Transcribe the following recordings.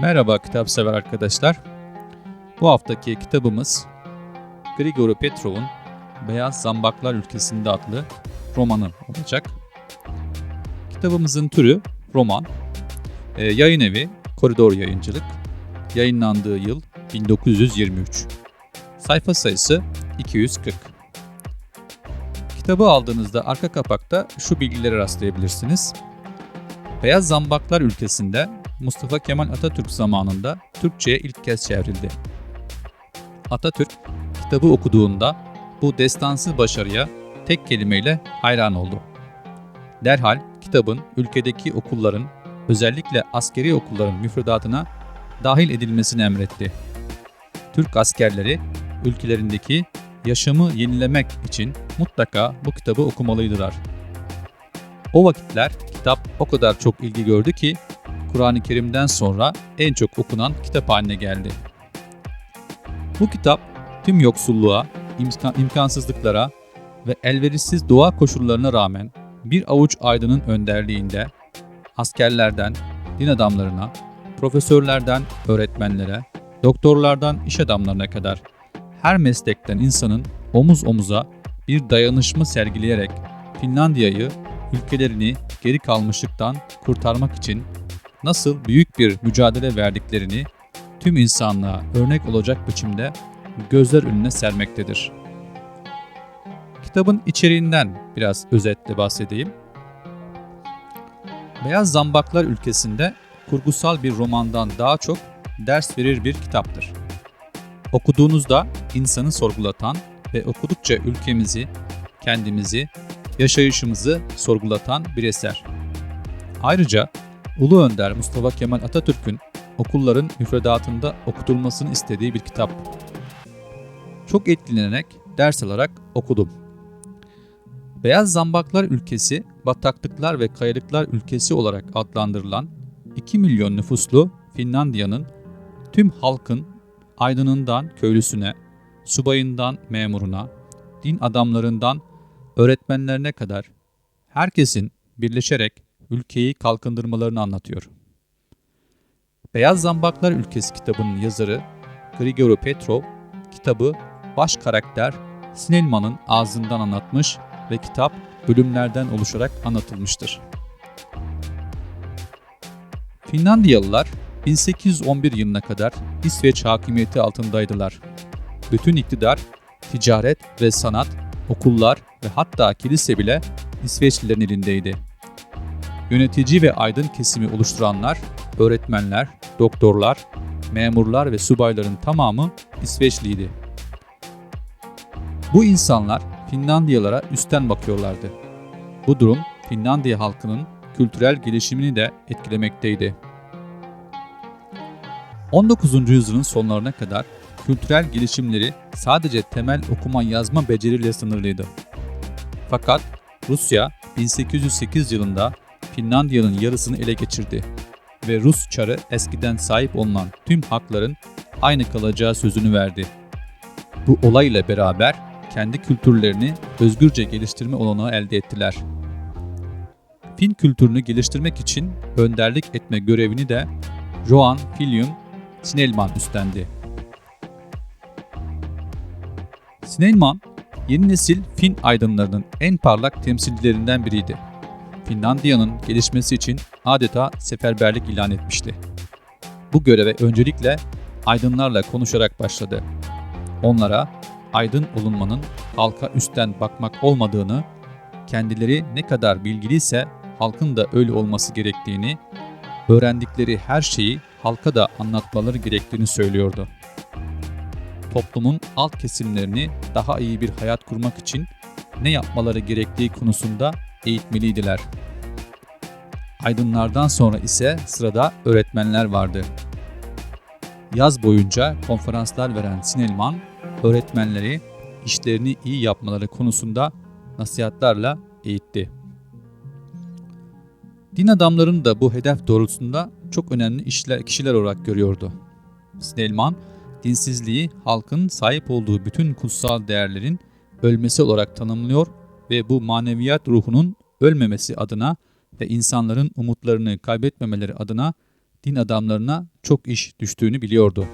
Merhaba kitap sever arkadaşlar. Bu haftaki kitabımız Grigori Petrov'un Beyaz Zambaklar Ülkesinde adlı romanı olacak. Kitabımızın türü roman. Ee, yayın evi Koridor Yayıncılık. Yayınlandığı yıl 1923. Sayfa sayısı 240. Kitabı aldığınızda arka kapakta şu bilgilere rastlayabilirsiniz. Beyaz Zambaklar ülkesinde Mustafa Kemal Atatürk zamanında Türkçe'ye ilk kez çevrildi. Atatürk kitabı okuduğunda bu destansı başarıya tek kelimeyle hayran oldu. Derhal kitabın ülkedeki okulların özellikle askeri okulların müfredatına dahil edilmesini emretti. Türk askerleri ülkelerindeki yaşamı yenilemek için mutlaka bu kitabı okumalıydılar. O vakitler kitap o kadar çok ilgi gördü ki Kur'an-ı Kerim'den sonra en çok okunan kitap haline geldi. Bu kitap tüm yoksulluğa, imkan- imkansızlıklara ve elverişsiz doğa koşullarına rağmen bir avuç aydının önderliğinde askerlerden din adamlarına, profesörlerden öğretmenlere, doktorlardan iş adamlarına kadar her meslekten insanın omuz omuza bir dayanışma sergileyerek Finlandiya'yı ülkelerini geri kalmışlıktan kurtarmak için nasıl büyük bir mücadele verdiklerini tüm insanlığa örnek olacak biçimde gözler önüne sermektedir. Kitabın içeriğinden biraz özetle bahsedeyim. Beyaz Zambaklar ülkesinde kurgusal bir romandan daha çok ders verir bir kitaptır. Okuduğunuzda insanı sorgulatan ve okudukça ülkemizi, kendimizi, yaşayışımızı sorgulatan bir eser. Ayrıca Ulu Önder Mustafa Kemal Atatürk'ün okulların müfredatında okutulmasını istediği bir kitap. Çok etkilenerek ders alarak okudum. Beyaz Zambaklar ülkesi, bataklıklar ve kayalıklar ülkesi olarak adlandırılan 2 milyon nüfuslu Finlandiya'nın tüm halkın aydınından köylüsüne, subayından memuruna, din adamlarından öğretmenlerine kadar herkesin birleşerek ülkeyi kalkındırmalarını anlatıyor. Beyaz Zambaklar Ülkesi kitabının yazarı Grigori Petrov kitabı baş karakter Snellman'ın ağzından anlatmış ve kitap bölümlerden oluşarak anlatılmıştır. Finlandiyalılar 1811 yılına kadar İsveç hakimiyeti altındaydılar. Bütün iktidar, ticaret ve sanat, okullar ve hatta kilise bile İsveçlilerin elindeydi. Yönetici ve aydın kesimi oluşturanlar, öğretmenler, doktorlar, memurlar ve subayların tamamı İsveçliydi. Bu insanlar Finlandiyalara üstten bakıyorlardı. Bu durum Finlandiya halkının kültürel gelişimini de etkilemekteydi. 19. yüzyılın sonlarına kadar kültürel gelişimleri sadece temel okuma yazma beceriyle sınırlıydı. Fakat Rusya 1808 yılında Finlandiya'nın yarısını ele geçirdi ve Rus çarı eskiden sahip olunan tüm hakların aynı kalacağı sözünü verdi. Bu olayla beraber kendi kültürlerini özgürce geliştirme olanağı elde ettiler. Fin kültürünü geliştirmek için önderlik etme görevini de Johan Filium Snellman üstlendi. Snellman, yeni nesil Fin aydınlarının en parlak temsilcilerinden biriydi. Finlandiya'nın gelişmesi için adeta seferberlik ilan etmişti. Bu göreve öncelikle aydınlarla konuşarak başladı. Onlara aydın olunmanın halka üstten bakmak olmadığını, kendileri ne kadar bilgiliyse halkın da öyle olması gerektiğini, öğrendikleri her şeyi halka da anlatmaları gerektiğini söylüyordu. Toplumun alt kesimlerini daha iyi bir hayat kurmak için ne yapmaları gerektiği konusunda eğitmeliydiler. Aydınlardan sonra ise sırada öğretmenler vardı. Yaz boyunca konferanslar veren Sinelman, öğretmenleri işlerini iyi yapmaları konusunda nasihatlerle eğitti. Din adamlarını da bu hedef doğrultusunda çok önemli işler, kişiler olarak görüyordu. Snellman, dinsizliği halkın sahip olduğu bütün kutsal değerlerin ölmesi olarak tanımlıyor ve bu maneviyat ruhunun ölmemesi adına ve insanların umutlarını kaybetmemeleri adına din adamlarına çok iş düştüğünü biliyordu.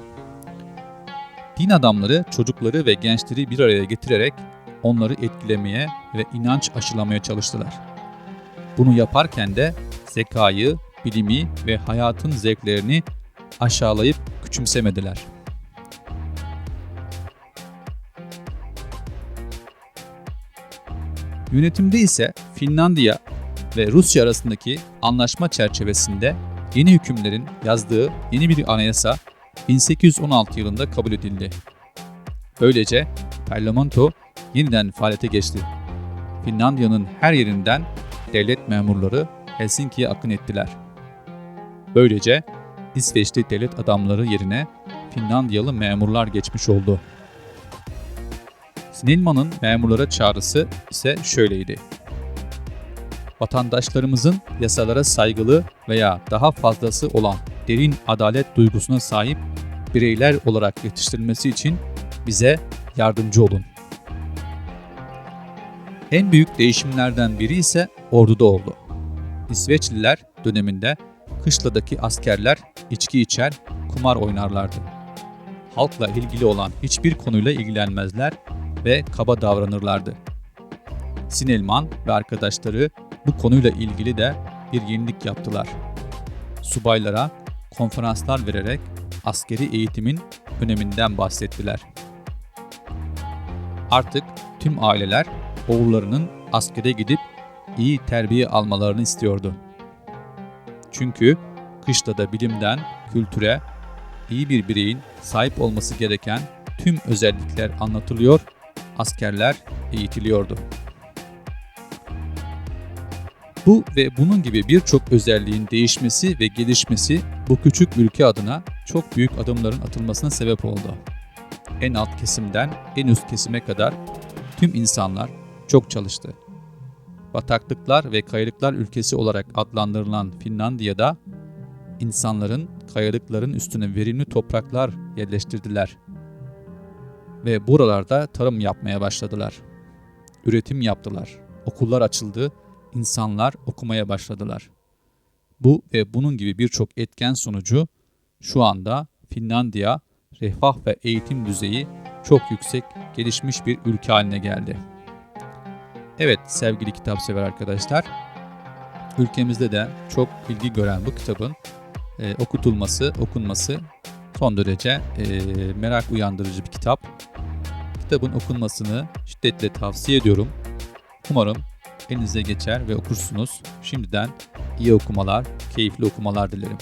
Din adamları çocukları ve gençleri bir araya getirerek onları etkilemeye ve inanç aşılamaya çalıştılar. Bunu yaparken de zekayı, bilimi ve hayatın zevklerini aşağılayıp küçümsemediler. Yönetimde ise Finlandiya ve Rusya arasındaki anlaşma çerçevesinde yeni hükümlerin yazdığı yeni bir anayasa 1816 yılında kabul edildi. Böylece parlamento yeniden faaliyete geçti. Finlandiya'nın her yerinden devlet memurları Helsinki'ye akın ettiler. Böylece İsveçli devlet adamları yerine Finlandiyalı memurlar geçmiş oldu. Snellman'ın memurlara çağrısı ise şöyleydi. Vatandaşlarımızın yasalara saygılı veya daha fazlası olan derin adalet duygusuna sahip bireyler olarak yetiştirilmesi için bize yardımcı olun. En büyük değişimlerden biri ise orduda oldu. İsveçliler döneminde kışladaki askerler içki içer, kumar oynarlardı. Halkla ilgili olan hiçbir konuyla ilgilenmezler ve kaba davranırlardı. Sinelman ve arkadaşları bu konuyla ilgili de bir yenilik yaptılar. Subaylara konferanslar vererek askeri eğitimin öneminden bahsettiler. Artık tüm aileler oğullarının askere gidip iyi terbiye almalarını istiyordu. Çünkü kışlada bilimden kültüre iyi bir bireyin sahip olması gereken tüm özellikler anlatılıyor, askerler eğitiliyordu. Bu ve bunun gibi birçok özelliğin değişmesi ve gelişmesi bu küçük ülke adına çok büyük adımların atılmasına sebep oldu. En alt kesimden en üst kesime kadar tüm insanlar çok çalıştı. Bataklıklar ve kayalıklar ülkesi olarak adlandırılan Finlandiya'da insanların kayalıkların üstüne verimli topraklar yerleştirdiler ve buralarda tarım yapmaya başladılar. Üretim yaptılar. Okullar açıldı, insanlar okumaya başladılar. Bu ve bunun gibi birçok etken sonucu şu anda Finlandiya refah ve eğitim düzeyi çok yüksek, gelişmiş bir ülke haline geldi. Evet sevgili kitap sever arkadaşlar, ülkemizde de çok ilgi gören bu kitabın e, okutulması, okunması son derece e, merak uyandırıcı bir kitap. Kitabın okunmasını şiddetle tavsiye ediyorum. Umarım elinize geçer ve okursunuz. Şimdiden iyi okumalar, keyifli okumalar dilerim.